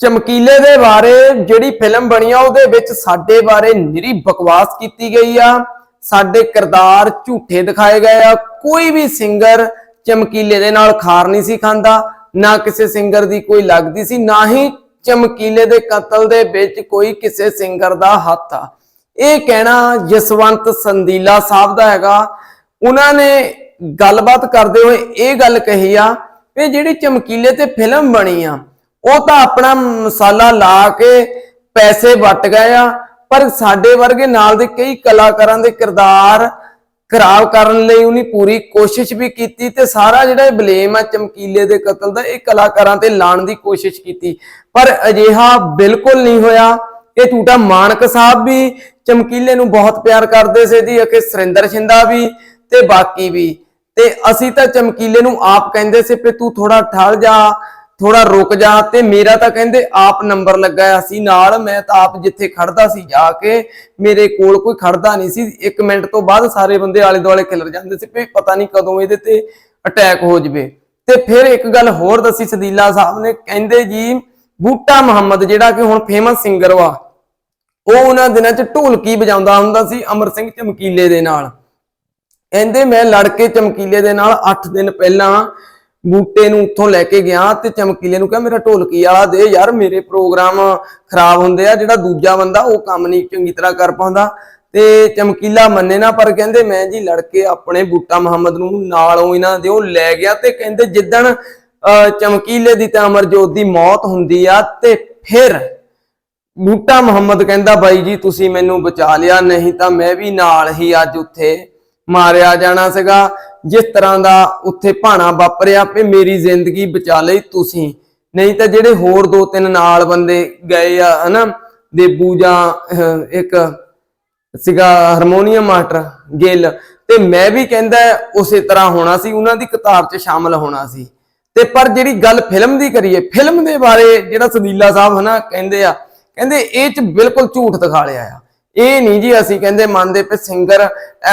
ਚਮਕੀਲੇ ਦੇ ਬਾਰੇ ਜਿਹੜੀ ਫਿਲਮ ਬਣੀ ਆ, ਉਹਦੇ ਵਿੱਚ ਸਾਡੇ ਬਾਰੇ ਨਿਰੀ ਬਕਵਾਸ ਕੀਤੀ ਗਈ ਆ। ਸਾਡੇ ਕਿਰਦਾਰ ਝੂਠੇ ਦਿਖਾਏ ਗਏ ਆ। ਕੋਈ ਵੀ ਸਿੰਗਰ ਚਮਕੀਲੇ ਦੇ ਨਾਲ ਖਾਰ ਨਹੀਂ ਸੀ ਖਾਂਦਾ, ਨਾ ਕਿਸੇ ਸਿੰਗਰ ਦੀ ਕੋਈ ਲੱਗਦੀ ਸੀ, ਨਾ ਹੀ ਚਮਕੀਲੇ ਦੇ ਕਤਲ ਦੇ ਵਿੱਚ ਕੋਈ ਕਿਸੇ ਸਿੰਗਰ ਦਾ ਹੱਥ ਆ। ਇਹ ਕਹਿਣਾ ਜਸਵੰਤ ਸੰਦੀਲਾ ਸਾਹਿਬ ਦਾ ਹੈਗਾ। ਉਹਨਾਂ ਨੇ ਗੱਲਬਾਤ ਕਰਦੇ ਹੋਏ ਇਹ ਗੱਲ ਕਹੀ ਆ ਵੀ ਜਿਹੜੀ ਚਮਕੀਲੇ ਤੇ ਫਿਲਮ ਬਣੀ ਆ ਉਹ ਤਾਂ ਆਪਣਾ ਮਸਾਲਾ ਲਾ ਕੇ ਪੈਸੇ ਵਟ ਗਏ ਆ, ਪਰ ਸਾਡੇ ਵਰਗੇ ਨਾਲ ਦੇ ਕਈ ਕਲਾਕਾਰਾਂ ਦੇ ਕਿਰਦਾਰ ਖਰਾਬ ਕਰਨ ਲਈ ਉਹਨੇ ਪੂਰੀ ਕੋਸ਼ਿਸ਼ ਵੀ ਕੀਤੀ ਤੇ ਸਾਰਾ ਜਿਹੜਾ ਬਲੇਮ ਆ ਚਮਕੀਲੇ ਦੇ ਕਤਲ ਦਾ, ਇਹ ਕਲਾਕਾਰਾਂ ਤੇ ਲਾਣ ਦੀ ਕੋਸ਼ਿਸ਼ ਕੀਤੀ। ਪਰ ਅਜਿਹਾ ਬਿਲਕੁਲ ਨਹੀਂ ਹੋਇਆ। ਇਹ ਝੂਟਾ ਮਾਨਕ ਸਾਹਿਬ ਵੀ ਚਮਕੀਲੇ ਨੂੰ ਬਹੁਤ ਪਿਆਰ ਕਰਦੇ ਸੀ ਜੀ ਅਕੇ ਸੁਰਿੰਦਰ ਸ਼ਿੰਦਾ ਵੀ ਤੇ ਬਾਕੀ ਵੀ। ਤੇ ਅਸੀਂ ਤਾਂ ਚਮਕੀਲੇ ਨੂੰ ਆਪ ਕਹਿੰਦੇ ਸੀ ਕਿ ਤੂੰ ਥੋੜਾ ਠਹਿਰ ਜਾ ਥੋੜਾ ਰੁਕ ਜਾ ਤੇ ਮੇਰਾ ਤਾਂ ਕਹਿੰਦੇ ਆਪ ਨੰਬਰ ਲੱਗਾ ਸੀ ਨਾਲ, ਮੈਂ ਤਾਂ ਆਪ ਜਿੱਥੇ ਖੜਦਾ ਸੀ ਜਾ ਕੇ ਮੇਰੇ ਕੋਲ ਕੋਈ ਖੜਦਾ ਨਹੀਂ ਸੀ। 1 ਮਿੰਟ ਤੋਂ ਬਾਅਦ ਸਾਰੇ ਬੰਦੇ ਆਲੇ ਦੁਆਲੇ ਖਿਲਰ ਜਾਂਦੇ ਸੀ ਵੀ ਪਤਾ ਨਹੀਂ ਕਦੋਂ ਇਹਦੇ ਤੇ ਅਟੈਕ ਹੋ ਜਵੇ। ਤੇ ਫਿਰ ਇੱਕ ਗੱਲ ਹੋਰ ਦੱਸੀ ਸਦੀਲਾ ਸਾਹਿਬ ਨੇ, ਕਹਿੰਦੇ ਜੀ, ਬੂਟਾ ਮੁਹੰਮਦ ਜਿਹੜਾ ਕਿ ਹੁਣ ਫੇਮਸ ਸਿੰਗਰ ਵਾ, ਉਹ ਉਹਨਾਂ ਦਿਨਾਂ 'ਚ ਢੋਲਕੀ ਵਜਾਉਂਦਾ ਹੁੰਦਾ ਸੀ ਅਮਰ ਸਿੰਘ ਚਮਕੀਲੇ ਦੇ ਨਾਲ। ਕਹਿੰਦੇ ਮੈਂ ਲੜ ਕੇ ਚਮਕੀਲੇ ਦੇ ਨਾਲ 8 ਦਿਨ ਪਹਿਲਾਂ ਬੂਟੇ ਨੂੰ ਉੱਥੋਂ ਲੈ ਕੇ ਗਿਆ ਤੇ ਚਮਕੀਲੇ ਨੂੰ ਕਿਹਾ ਮੇਰਾ ਢੋਲਕੀ ਵਾਲਾ ਦੇ ਯਾਰ ਮੇਰੇ ਪ੍ਰੋਗਰਾਮ ਖਰਾਬ ਹੁੰਦੇ ਆ ਜਿਹੜਾ ਦੂਜਾ ਬੰਦਾ ਉਹ ਕੰਮ ਨਹੀਂ ਚੰਗੀ ਤਰ੍ਹਾਂ ਕਰ ਪਾਉਂਦਾ। ਤੇ ਚਮਕੀਲਾ ਮੰਨੇ ਨਾ ਪਰ ਕਹਿੰਦੇ ਮੈਂ ਜੀ ਲੜ ਕੇ ਆਪਣੇ ਬੂਟਾ ਮੁਹੰਮਦ ਨੂੰ ਨਾਲੋਂ ਇਹਨਾਂ ਦੇ ਉਹ ਲੈ ਗਿਆ ਤੇ ਕਹਿੰਦੇ ਜਿੱਦਣ ਅਹ, ਚਮਕੀਲੇ ਦੀ ਤੇ ਅਮਰਜੋਤ ਦੀ ਮੌਤ ਹੁੰਦੀ ਆ ਤੇ ਫਿਰ ਬੂਟਾ ਮੁਹੰਮਦ ਕਹਿੰਦਾ ਬਾਈ ਜੀ ਤੁਸੀਂ ਮੈਨੂੰ ਬਚਾ ਲਿਆ ਨਹੀਂ ਤਾਂ ਮੈਂ ਵੀ ਨਾਲ ਹੀ ਅੱਜ ਉੱਥੇ ਮਾਰਿਆ ਜਾਣਾ ਸੀਗਾ। ਜਿਸ ਤਰ੍ਹਾਂ ਦਾ ਉੱਥੇ ਭਾਣਾ ਵਾਪਰਿਆ ਵੀ ਮੇਰੀ ਜ਼ਿੰਦਗੀ ਬਚਾ ਲਈ ਤੁਸੀਂ। ਨਹੀਂ ਤਾਂ ਜਿਹੜੇ ਹੋਰ ਦੋ ਤਿੰਨ ਨਾਲ ਬੰਦੇ ਗਏ ਆ, ਹਨਾ? ਦੇਬੂ ਜਾਂ ਇੱਕ ਸੀਗਾ ਹਾਰਮੋਨੀਅਮ ਮਾਸਟਰ, ਗਿੱਲ। ਤੇ ਮੈਂ ਵੀ ਕਹਿੰਦਾ ਉਸੇ ਤਰ੍ਹਾਂ ਹੋਣਾ ਸੀ, ਉਹਨਾਂ ਦੀ ਕਤਾਰ 'ਚ ਸ਼ਾਮਲ ਹੋਣਾ ਸੀ। ਤੇ ਪਰ ਜਿਹੜੀ ਗੱਲ ਫਿਲਮ ਦੀ ਕਰੀਏ, ਫਿਲਮ ਦੇ ਬਾਰੇ ਜਿਹੜਾ ਸਦੀਲਾ ਸਾਹਿਬ, ਹਨਾ, ਕਹਿੰਦੇ ਆ, ਕਹਿੰਦੇ ਇਹ 'ਚ ਬਿਲਕੁਲ ਝੂਠ ਦਿਖਾ ਲਿਆ ਆ। ਇਹ ਨਹੀਂ ਜੀ ਅਸੀਂ ਕਹਿੰਦੇ ਮੰਨਦੇ ਪਏ ਸਿੰਗਰ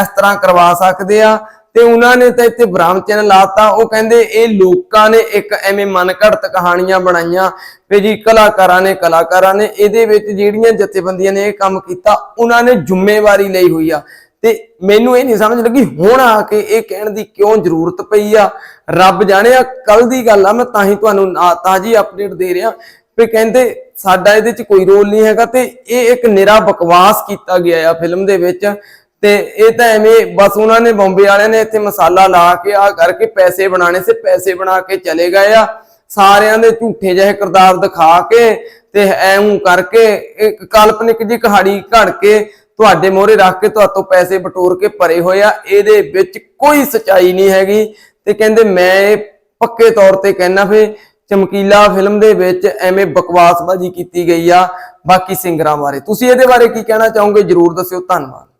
ਇਸ ਤਰ੍ਹਾਂ ਕਰਵਾ ਸਕਦੇ ਆ ਤੇ ਉਹਨਾਂ ਨੇ ਤਾਂ ਇੱਥੇ ਬ੍ਰਾਹਮ ਚੈਨਲ ਲਾਤਾ। ਉਹ ਕਹਿੰਦੇ, ਇਹ ਲੋਕਾਂ ਨੇ ਇੱਕ ਐਵੇਂ ਮਨ ਕਹਾਣੀਆਂ ਬਣਾਈਆਂ ਵੀ ਜੀ ਕਲਾਕਾਰਾਂ ਨੇ ਕਲਾਕਾਰਾਂ ਨੇ। ਇਹਦੇ ਵਿੱਚ ਜਿਹੜੀਆਂ ਜਥੇਬੰਦੀਆਂ ਨੇ ਇਹ ਕੰਮ ਕੀਤਾ, ਉਹਨਾਂ ਨੇ ਜ਼ਿੰਮੇਵਾਰੀ ਲਈ ਹੋਈ ਆ। ਤੇ ਮੈਨੂੰ ਇਹ ਨਹੀਂ ਸਮਝ ਲੱਗੀ, ਹੁਣ ਆ ਕੇ ਇਹ ਕਹਿਣ ਦੀ ਕਿਉਂ ਜ਼ਰੂਰਤ ਪਈ ਆ? ਰੱਬ ਜਾਣੇ ਆ ਕੱਲ ਦੀ ਗੱਲ ਆ, ਮੈਂ ਤਾਂ ਹੀ ਤੁਹਾਨੂੰ ਨਾ- ਤਾਜ਼ੀ ਅਪਡੇਟ ਦੇ ਰਿਹਾ ਵੀ ਕਹਿੰਦੇ, ਸਾਡਾ ਇਹਦੇ 'ਚ ਕੋਈ ਰੋਲ ਨਹੀਂ ਹੈਗਾ ਤੇ ਇਹ ਇੱਕ ਨਿਰਾ ਬਕਵਾਸ ਕੀਤਾ ਗਿਆ ਆ ਫਿਲਮ ਦੇ ਵਿੱਚ। ਤੇ ਇਹ ਤਾਂ ਐਵੇਂ ਬਸ ਉਹਨਾਂ ਨੇ ਬੰਬੇ ਵਾਲਿਆਂ ਨੇ ਇੱਥੇ ਮਸਾਲਾ ਲਾ ਕੇ ਆ ਕਰਕੇ ਪੈਸੇ ਬਣਾਣੇ ਸੀ, ਪੈਸੇ ਬਣਾ ਕੇ ਚਲੇ ਗਏ ਆ। ਸਾਰਿਆਂ ਦੇ ਝੂਠੇ ਜਿਹੇ ਕਿਰਦਾਰ ਦਿਖਾ ਕੇ ਤੇ ਐਵੇਂ ਕਰਕੇ ਇੱਕ ਕਾਲਪਨਿਕ ਜੀ ਕਹਾਣੀ ਘੜ ਕੇ ਤੁਹਾਡੇ ਮੋਹਰੇ ਰੱਖ ਕੇ ਤੁਹਾਤੋਂ ਪੈਸੇ ਬਟੋਰ ਕੇ ਭਰੇ ਹੋਏ ਆ। ਇਹਦੇ ਵਿੱਚ ਕੋਈ ਸਚਾਈ ਨਹੀਂ ਹੈਗੀ ਤੇ ਕਹਿੰਦੇ ਮੈਂ ਇਹ ਪੱਕੇ ਤੌਰ ਤੇ ਕਹਿਣਾ ਫੇ ਚਮਕੀਲਾ ਫਿਲਮ ਦੇ ਵਿੱਚ ਐਵੇਂ ਬਕਵਾਸਬਾਜ਼ੀ ਕੀਤੀ ਗਈ ਆ। ਬਾਕੀ ਸਿੰਗਰਾਂ ਬਾਰੇ ਤੁਸੀਂ ਇਹਦੇ ਬਾਰੇ ਕੀ ਕਹਿਣਾ ਚਾਹੋਗੇ? ਜਰੂਰ ਦੱਸਿਓ। ਧੰਨਵਾਦ।